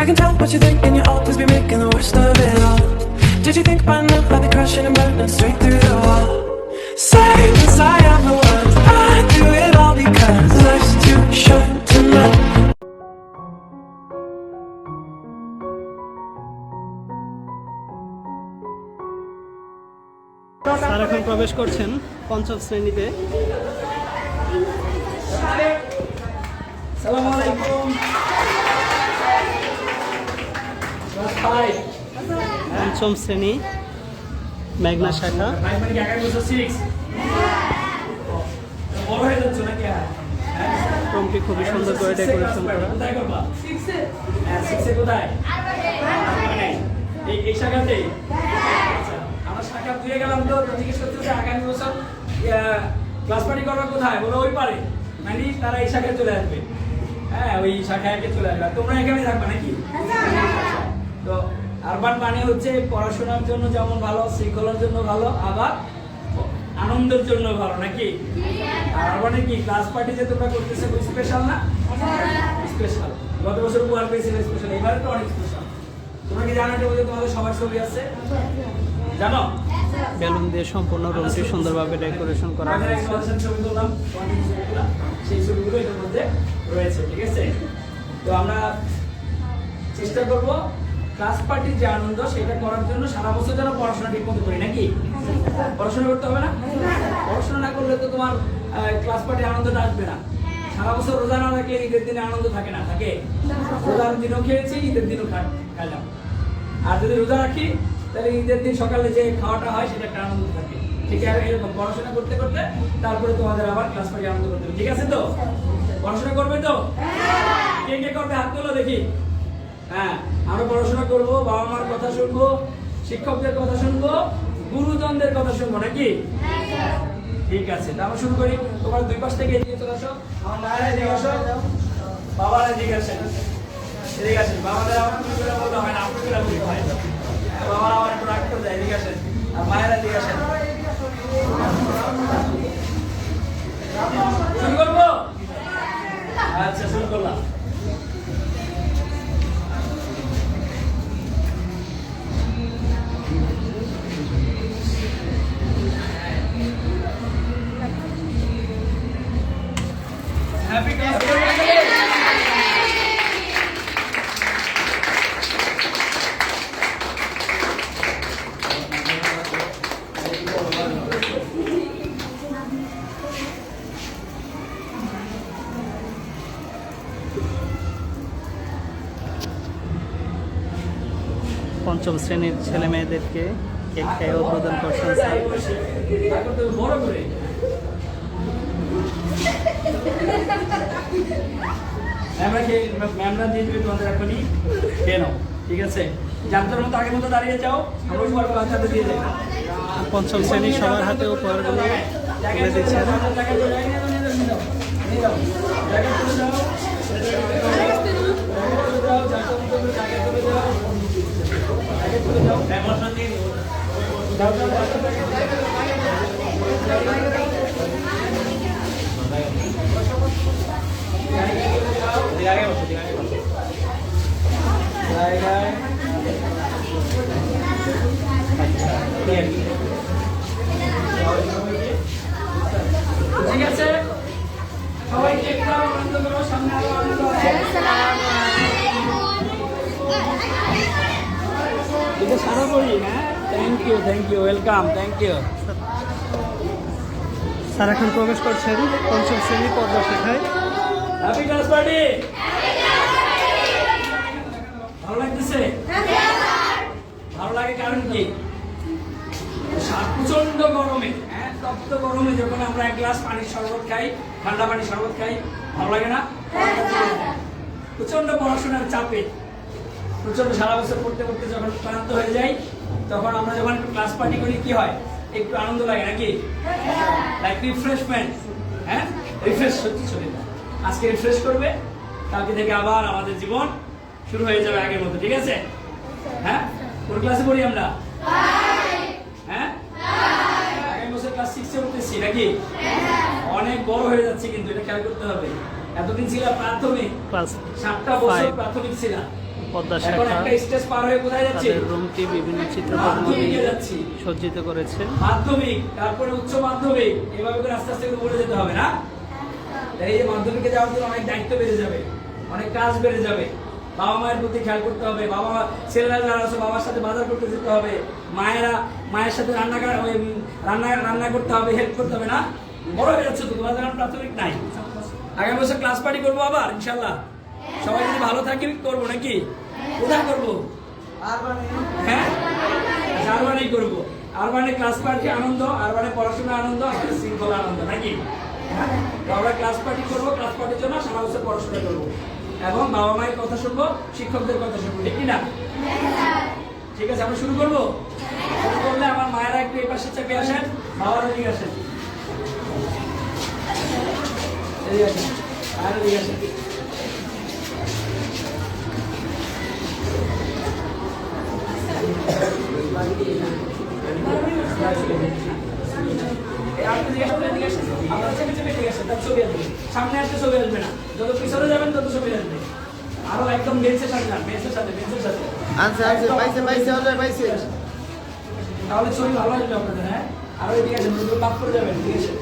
I can tell what you think, and you'll always be making the worst of it all. Did you think by now I'd be crushing and burning straight through the wall? Say yes, I am the one. I do it all because life's too short to not. Sir এখন প্রবেশ করছেন পঞ্চম শ্রেণীতে সালামু আলাইকুম পঞ্চম শ্রেণি, মেঘনা শাখা? ক্রমটি খুবই সুন্দর করে ডেকোরেশন এই আমরা শাখা গেলাম তো বছর করবা কোথায় ওই পারে তারা এই শাখায় চলে আসবে হ্যাঁ ওই শাখায় চলে আসবে তোমরা এখানে থাকবে নাকি তো আরবান মানে হচ্ছে পড়াশোনার জন্য যেমন ভালো শৃঙ্খলার জন্য ভালো আবার আনন্দের জন্য ভালো নাকি? আর আরবানে কি ক্লাস পার্টি যে তোমরা করতেছো স্পেশাল না? স্পেশাল গত বছর উপহার পেয়েছিলে স্পেশাল এবারে তো অনেক স্পেশাল তোমরা কি জানো এটা বলতে তোমাদের সবার ছবি আছে? জানো? বেলুন দিয়ে সম্পূর্ণ রুমটি সুন্দরভাবে ডেকোরেশন করা হয়েছে। সেই ছবিগুলো এটার মধ্যে রয়েছে ঠিক আছে? তো আমরা চেষ্টা করব ক্লাস পার্টির যে আনন্দ, সেটা করার জন্য সারা বছর যেন পড়াশোনা ঠিক মতো করি, নাকি? পড়াশোনা করতে হবে না? পড়াশোনা না করলে তো তোমার ক্লাস পার্টির আনন্দটা আসবে না। সারা বছর রোজা না রাখলে ঈদের দিনে আনন্দ থাকে না, থাকে? রোজার দিনও খেয়েছি, ঈদের দিনও খা- খাইলাম আর যদি রোজা রাখি, তাহলে ঈদের দিন সকালে যে খাওয়াটা হয়, সেটা একটা আনন্দ থাকে। ঠিক আছে, এরকম পড়াশোনা করতে করতে তারপরে তোমাদের আবার ক্লাস পার্টি আনন্দ করতে হবে। ঠিক আছে তো? পড়াশোনা করবে তো? কে কে করবে? হাত তোলো দেখি। হ্যাঁ আমরা পড়াশোনা করব, বাবা মার কথা শুনব, শিক্ষকদের কথা শুনব, গুরুজনদের কথা শুনব, নাকি? ঠিক আছে তা আমরা শুরু করি। তোমার দুই পাশ থেকে এদিকে চলে আসো। আমার মায়েরা এদিকে আসো। বাবারা এদিকে আসেন। এদিকে আসেন। বাবাদের আমার তুমি করে বলতে হয় না আপনি করে বলতে হয়। বাবারা আমার একটু রাগ করে দেয় এদিকে আসেন। আর মায়েরা এদিকে আসেন। শুরু করব? আচ্ছা শুরু করলাম। ক্লাস পঞ্চম শ্রেণির ছেলে মেয়েদেরকে কেক খেয়ে উদ্বোধন করছেন স্যার তারপর তো বড় করে ম্যামরা খেয়ে ম্যামরা দিয়ে দিবে তোমাদের এখনই খেয়ে নাও ঠিক আছে? যাত্রার মতো আগের মতো দাঁড়িয়ে যাও আমরা সবার বাচ্চাদের দিয়ে দেয় পঞ্চম শ্রেণির সবার হাতে উপহারগুলো তুলে দিচ্ছেন ঠিক আছে। সবাইকে একটু আনন্দ করো, সামনে আরও আনন্দ এটা সারা করি হ্যাঁ থ্যাংক ইউ ইউ ইউ প্রবেশ করছেন পঞ্চম শ্রেণি পর্দা শাখায়। হ্যাপি ক্লাস পার্টি ভালো লাগতেছে? ভালো লাগে কারণ কি? প্রচণ্ড গরমে হ্যাঁ তপ্ত গরমে যখন আমরা এক গ্লাস পানির শরবত খাই ঠান্ডা পানির শরবত খাই ভালো লাগে না? প্রচণ্ড পড়াশোনার চাপে প্রচণ্ড সারা বছর পড়তে পড়তে যখন ক্লান্ত হয়ে যাই তখন আমরা যখন একটু ক্লাস পার্টি করি কি হয়? একটু আনন্দ লাগে নাকি? লাইক রিফ্রেশমেন্ট হ্যাঁ? রিফ্রেশ হচ্ছে শরীর আজকে রিফ্রেশ করবে। কালকে থেকে আবার আমাদের জীবন শুরু হয়ে যাবে আগের মতো ঠিক আছে? হ্যাঁ? কোন ক্লাসে পড়ি আমরা? হ্যাঁ? আগামী বছর ক্লাস সিক্সে উঠতেছি নাকি? অনেক বড় হয়ে যাচ্ছে কিন্তু এটা খেয়াল করতে হবে। এতদিন ছিল প্রাথমিক। ক্লাস সাতটা বছর Five. প্রাথমিক ছিলাম। পদ্মা শাখা। একটা স্টেজ পার হয়ে কোথায় যাচ্ছে? রুমটি বিভিন্ন চিত্রকর্ম মাধ্যমিকে দিয়ে যাচ্ছি। সজ্জিত করেছে। মাধ্যমিক তারপরে উচ্চ মাধ্যমিক। এভাবে করে আস্তে আস্তে করে বলে যেতে হবে না? এই মাধ্যমিকে যাওয়ার জন্য অনেক দায়িত্ব বেড়ে যাবে, অনেক কাজ বেড়ে যাবে। বাবা মায়ের প্রতি খেয়াল করতে হবে, বাবা ছেলেরা যারা আছে, বাবার সাথে বাজার করতে যেতে হবে, মায়েরা, মায়ের সাথে রান্না রান্না রান্না করতে হবে হেল্প করতে হবে না? বড় হয়ে যাচ্ছে তো তোমাদের প্রাথমিক নাই। আগামী বছর ক্লাস পার্টি করব আবার ইনশাল্লাহ সবাই যদি ভালো থাকি, করব নাকি? কোথায় করব? হ্যাঁ? করব। আরবানে ক্লাস পার্টি আনন্দ, আরবানে পড়াশোনা আনন্দ আমাদের শৃঙ্খলা আনন্দ, নাকি? হ্যাঁ? আমরা ক্লাস পার্টি করব ক্লাস পার্টির জন্য সারা বছর পড়াশোনা করব। এবং বাবা মায়ের কথা শুনব, শিক্ষকদের কথা শুনব, ঠিক কিনা? ঠিক আছে, আমরা শুরু করব? শুরু করলে আমার মায়েরা একটু এই পাশে চেপে আসেন, বাবারা দিকে আসেন। মায়েরা দিকে আসেন। এই আপনি জিজ্ঞেস করলেন, জিজ্ঞেস করলেন। আপনারা চেপে চেপে ঠিক আছে, তার ছবি আসবে। সামনে আসতে ছবি আসবে না। যত পিছনে যাবেন তত ছবি আসবে আরও একদম বেঞ্চের সাথে না বেঞ্চের সাথে বেঞ্চের সাথে। আনছে আনছে পাইছে পাইছে অলরে পাইছে। তাহলে ছবি ভালো আসবে আপনাদের হ্যাঁ? আরও এদিকে আছে পাক করে যাবেন ঠিক আছে?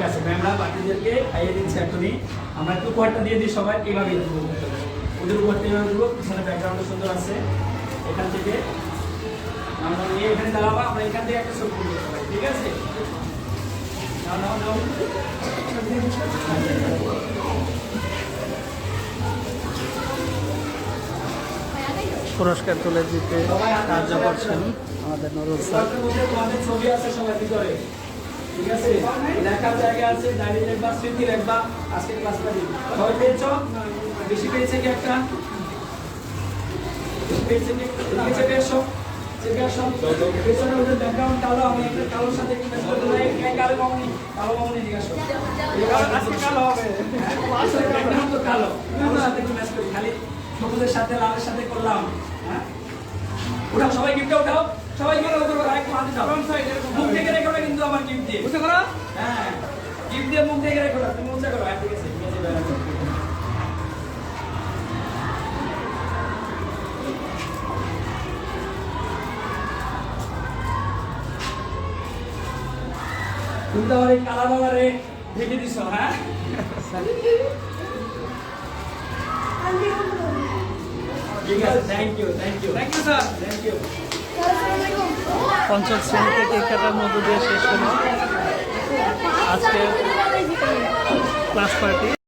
ঠিক আছে ম্যামরা বাকিদেরকে খাইয়ে দিচ্ছে এখনই। আমরা একটু উপহারটা দিয়ে দিই সবাই এইভাবে দেবো। ওদের উপহারটা এইভাবে দেবো পিছনে ব্যাকগ্রাউন্ডে সুন্দর আছে। এখান থেকে আমরা নিয়ে এখানে দাঁড়াবো আমরা এখান থেকে একটা ছবি তুলবো ঠিক আছে? নাও নাও নাও পুরস্কার তুলে দিতে সাহায্য করছেন আমাদের নুরুল স্যার। ছবি আছে সবার ভিতরে। ঠিক আছে? লেখার জায়গা আছে ডায়েরি লেখবা, স্মৃতি লেখবা আজকে ক্লাস পারি সবাই পেয়েছ? বেশি পেয়েছে কি একটা? সাথে কি? সাথে করলাম। হ্যাঁ? উঠাও, সবাই গিফটে উঠাও। সবাই করো আরেকটু হাতে দাও। মুখ থেকে রেখো না কিন্তু আমার গিফট দিয়ে। বুঝতে করো হ্যাঁ। গিফট দিয়ে মুখ থেকে রেখো না তুমি মুছে করো। হ্যাঁ ঠিক আছে ঠিক আছে করো। তুমি তো আমার এই কালা বাবারে ঢেকে দিছো হ্যাঁ? ঠিক আছে thank you thank you thank you sir thank you পঞ্চম শ্রেণি থেকে একটা মধ্য দিয়ে শেষ হলো আজকে ক্লাস পার্টি